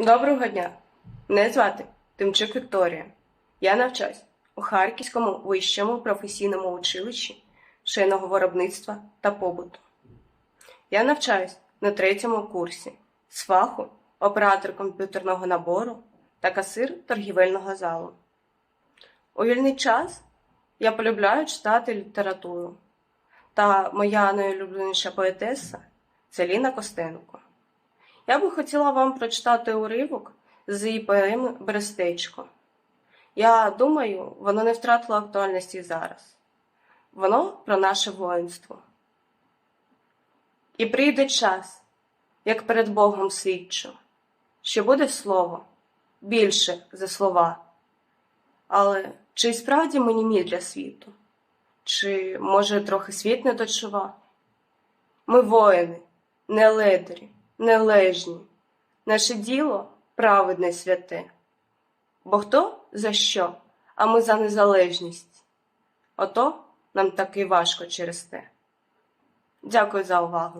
Доброго дня. Мене звати Тимчук Вікторія. Я навчаюсь у Харківському вищому професійному училищі шийного виробництва та побуту. Я навчаюсь на третьому курсі з фаху оператор комп'ютерного набору та касир торгівельного залу. У вільний час я полюбляю читати літературу. Та моя найулюбленіша поетеса це Ліна Костенко. Я би хотіла вам прочитати уривок з поеми Берестечко. Я думаю, воно не втратило актуальності зараз. Воно про наше воїнство. І прийде час, як перед Богом свідчу, що буде слово більше за слова. Але чи справді мені мій для світу? Чи, може, трохи світ не дочува? Ми воїни, не ледарі, нележні. Наше діло праведне святе. Бо хто за що, а ми за незалежність. Ото нам таки важко через те. Дякую за увагу.